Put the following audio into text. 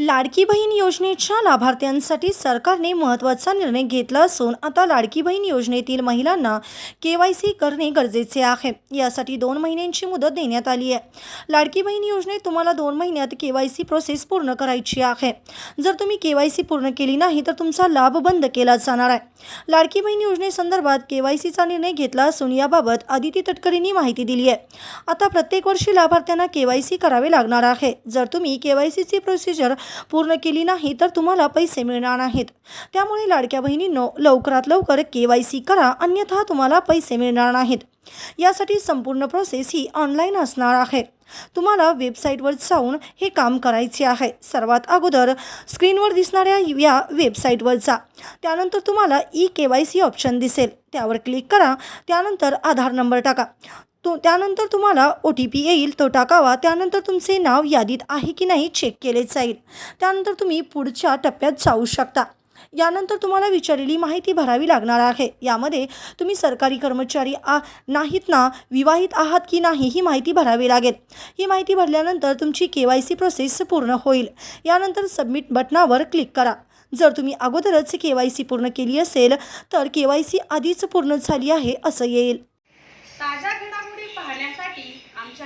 लाडकी बहीण योजनेच्या लाभार्थ्यांसाठी सरकारने महत्त्वाचा निर्णय घेतला असून आता लाडकी बहीण योजनेतील महिलांना के वाय सी करणे गरजेचे आहे. यासाठी दोन महिन्यांची मुदत देण्यात आली आहे. लाडकी बहीण योजनेत तुम्हाला दोन महिन्यात के वाय सी प्रोसेस पूर्ण करायची आहे. जर तुम्ही के वाय सी पूर्ण केली नाही तर तुमचा लाभ बंद केला जाणार आहे. लाडकी बहीण योजनेसंदर्भात के वाय सीचा निर्णय घेतला असून याबाबत आदिती तटकरेंनी माहिती दिली आहे. आता प्रत्येक वर्षी लाभार्थ्यांना के वाय सी करावे लागणार आहे. जर तुम्ही के वाय सीची प्रोसिजर पूर्ण केली नाही तर तुम्हाला पैसे मिळणार नाहीत. त्यामुळे लाडक्या बहिणींनो लवकरात लवकर के वाय सी करा अन्यथा तुम्हाला पैसे मिळणार नाहीत. यासाठी संपूर्ण प्रोसेस ही ऑनलाईन असणार आहे. तुम्हाला वेबसाईटवर जाऊन हे काम करायचे आहे. सर्वात अगोदर स्क्रीनवर दिसणाऱ्या या वेबसाईटवर जा. त्यानंतर तुम्हाला E K Y C option दिसेल. त्यावर क्लिक करा. त्यानंतर आधार नंबर टाका. तो त्यानंतर तुम्हाला ओ टी पी येईल तो टाकावा. त्यानंतर तुमचे नाव यादीत आहे की नाही चेक केले जाईल. त्यानंतर तुम्ही पुढच्या टप्प्यात जाऊ शकता. यानंतर तुम्हाला विचारलेली माहिती भरावी लागणार आहे. यामध्ये तुम्ही सरकारी कर्मचारी आ नाहीत ना विवाहित आहात की नाही ही माहिती भरावी लागेल. ही माहिती भरल्यानंतर तुमची के वाय सी प्रोसेस पूर्ण होईल. यानंतर सबमिट बटनावर क्लिक करा. जर तुम्ही अगोदरच के वाय सी पूर्ण केली असेल तर के वाय सी आधीच पूर्ण झाली आहे असं येईल.